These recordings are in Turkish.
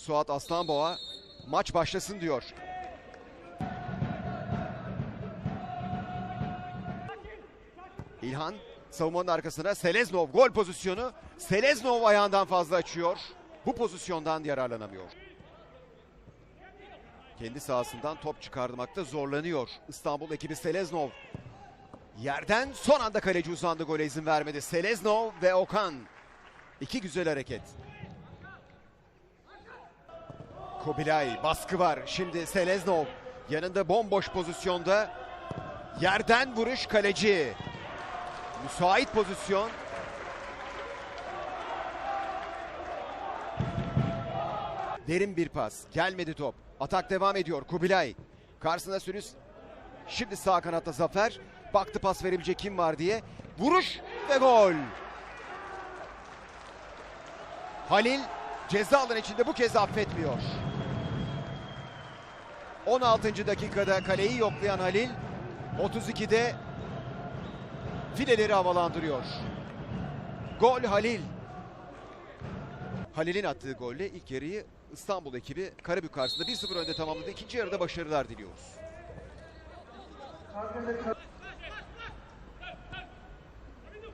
Suat Aslanboğa maç başlasın diyor. İlhan savunmanın arkasına Seleznov gol pozisyonu. Seleznov ayağından fazla açıyor. Bu pozisyondan yararlanamıyor. Kendi sahasından top çıkarmakta zorlanıyor. İstanbul ekibi Seleznov. Yerden son anda kaleci uzandı gole izin vermedi. Seleznov ve Okan. İki güzel hareket. Kobilay baskı var. Şimdi Seleznov yanında bomboş pozisyonda. Yerden vuruş kaleci. Müsait pozisyon. Derin bir pas. Gelmedi top. Atak devam ediyor. Kubilay. Karşısında Sürüs. Şimdi sağ kanatta Zafer. Baktı pas verebilecek kim var diye. Vuruş ve gol. Halil ceza alanı içinde bu kez affetmiyor. 16. dakikada kaleyi yoklayan Halil 32'de fileleri havalandırıyor. Gol Halil. Halil'in attığı golle ilk yarıyı İstanbul ekibi Karabük karşısında 1-0 önde tamamladı. İkinci yarıda başarılar diliyoruz.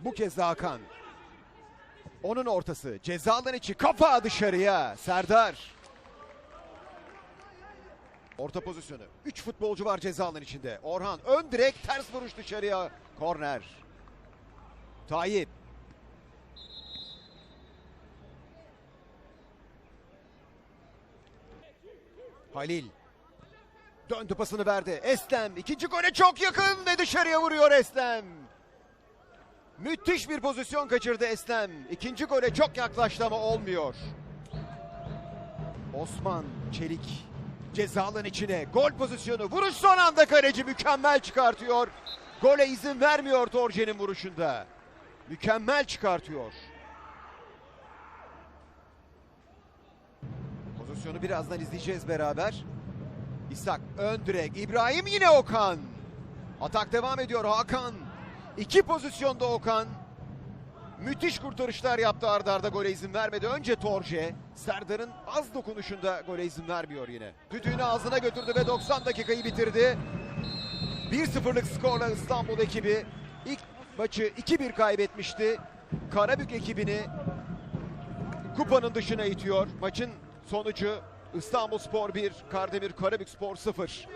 Bu kez de Hakan. Onun ortası. Ceza alanı içi. Kafa dışarıya. Serdar. Orta pozisyonu. 3 futbolcu var ceza alanı içinde. Orhan ön direk ters vuruş dışarıya. Korner. Tayyip. Halil. Döndü pasını verdi. Eslem ikinci gole çok yakın ve dışarıya vuruyor Eslem. Müthiş bir pozisyon kaçırdı Eslem. İkinci gole çok yaklaştı ama olmuyor. Osman Çelik cezalın içine gol pozisyonu vuruş son anda kaleci mükemmel çıkartıyor. Gole izin vermiyor Torce'nin vuruşunda. Mükemmel çıkartıyor. Pozisyonu birazdan izleyeceğiz beraber. İshak ön direk. İbrahim yine Okan. Atak devam ediyor Hakan. İki pozisyonda Okan. Müthiş kurtarışlar yaptı ardarda arda gole izin vermedi. Önce Torje. Serdar'ın az dokunuşunda gole izin vermiyor yine. Düdüğünü ağzına götürdü ve 90 dakikayı bitirdi. 1-0'lık skorla İstanbul ekibi ilk maçı 2-1 kaybetmişti. Karabük ekibini kupanın dışına itiyor. Maçın sonucu İstanbul Spor 1, Kardemir Karabük Spor 0.